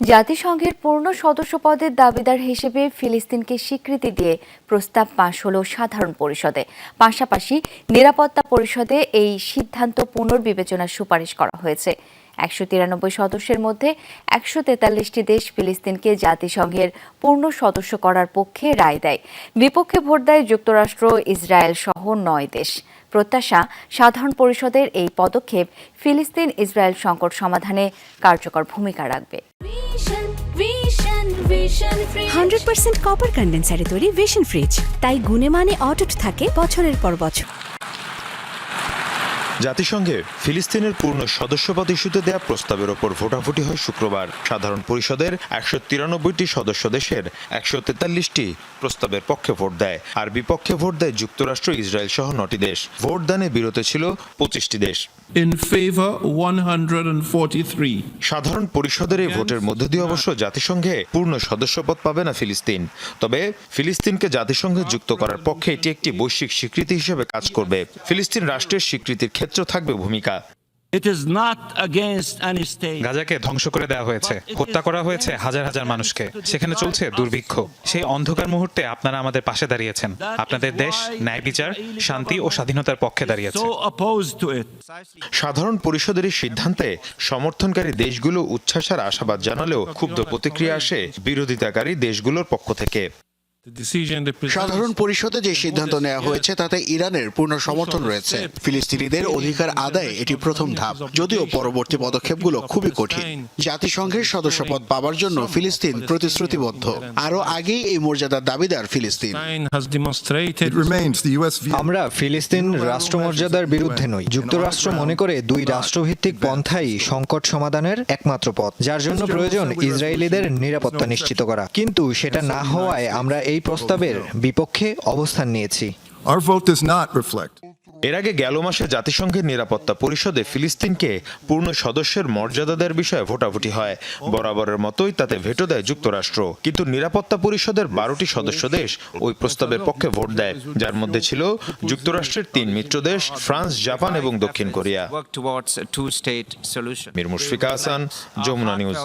জাতিসংঘের পূর্ণ সদস্য পদের দাবিদার হিসেবে ফিলিস্তিনকে স্বীকৃতি দিয়ে প্রস্তাব পাশ হল সাধারণ পরিষদে। পাশাপাশি নিরাপত্তা পরিষদে এই সিদ্ধান্ত পুনর্বিবেচনার সুপারিশ করা হয়েছে। একশো তিরানব্বই সদস্যের মধ্যে একশো তেতাল্লিশটি দেশ ফিলিস্তিনকে জাতিসংঘের পূর্ণ সদস্য করার পক্ষে রায় দেয়। বিপক্ষে ভোট দেয় যুক্তরাষ্ট্র ইসরায়েল সহ নয় দেশ। প্রত্যাশা সাধারণ পরিষদের এই পদক্ষেপ ফিলিস্তিন ইসরায়েল সংকট সমাধানে কার্যকর ভূমিকা রাখবে. হান্ড্রেড পার্সেন্ট কপার কন্ডেন্সারে তৈরি ভিশন ফ্রিজ তাই গুণে মানে অটুট থাকে বছরের পর বছর। জাতিসংঘের ফিলিস্তিনের পূর্ণ সদস্যপদ ইস্যুতে দেয়া প্রস্তাবের ওপর ভোটাভুটি হয় শুক্রবার। সাধারণ পরিষদের একশো তিরানব্বইটি সদস্য দেশের একশো তেতাল্লিশটি প্রস্তাবের পক্ষে ভোট দেয়। আর বিপক্ষে ভোট দেয় যুক্তরাষ্ট্র ইসরায়েল সহ নটি দেশ। ভোট দানে বিরত ছিল পঁচিশটি দেশ। In favor, 143. সাধারণ পরিষদের এই ভোটের মধ্য দিয়ে অবশ্য জাতিসংঘে পূর্ণ সদস্যপদ পাবে না ফিলিস্তিন। তবে ফিলিস্তিনকে জাতিসংঘে যুক্ত করার পক্ষে এটি একটি বৈশ্বিক স্বীকৃতি হিসেবে কাজ করবে। ফিলিস্তিন রাষ্ট্রের স্বীকৃতির ক্ষেত্রেও থাকবে ভূমিকা. গাজাকে ধ্বংস করে দেওয়া হয়েছে হত্যা করা হয়েছে হাজার হাজার মানুষকে। সেখানে চলছে দুর্ভিক্ষ। সেই অন্ধকার মুহূর্তে আপনারা আমাদের পাশে দাঁড়িয়েছেন। আপনাদের দেশ ন্যায় বিচার শান্তি ও স্বাধীনতার পক্ষে দাঁড়িয়েছে. সাধারণ পরিষদের এই সিদ্ধান্তে সমর্থনকারী দেশগুলো উচ্ছ্বাসার আশাবাদ জানালেও ক্ষুব্ধ প্রতিক্রিয়া আসে বিরোধিতাকারী দেশগুলোর পক্ষ থেকে। সাধারণ পরিষদে যে সিদ্ধান্ত নেওয়া হয়েছে তাতে ইরানের পূর্ণ সমর্থন রয়েছে। ফিলিস্তিনিদের অধিকার আদায়ে এটি প্রথম ধাপ। যদিও পরবর্তী পদক্ষেপগুলো খুবই কঠিন। জাতিসংঘের সদস্যপদ পাওয়ার জন্য ফিলিস্তিন প্রতিশ্রুতিবদ্ধ। আরও আগেই এই মর্যাদার দাবিদার ফিলিস্তিন. আমরা ফিলিস্তিন রাষ্ট্রমর্যাদার বিরুদ্ধে নই। যুক্তরাষ্ট্র মনে করে দুই রাষ্ট্রভিত্তিক পন্থাই সংকট সমাধানের একমাত্র পথ যার জন্য প্রয়োজন ইসরায়েলিদের নিরাপত্তা নিশ্চিত করা। কিন্তু সেটা না হওয়ায় আমরা এই প্রস্তাবের বিপক্ষে অবস্থান নিয়েছি Our vote does not reflect. এর আগে গেল মাসে জাতিসংঘের নিরাপত্তা পরিষদে ফিলিস্তিনকে পূর্ণ সদস্যের মর্যাদা দেওয়ার বিষয়ে ভোটাভুটি হয় বরাবরের মতোই তাতে ভেটো দেয় যুক্তরাষ্ট্র কিন্তু নিরাপত্তা পরিষদের বারোটি সদস্য দেশ ওই প্রস্তাবের পক্ষে ভোট দেয় যার মধ্যে ছিল যুক্তরাষ্ট্রের তিন মিত্র দেশ ফ্রান্স জাপান এবং দক্ষিণ কোরিয়া. মীর মুশফিকা হাসান যমুনা নিউজ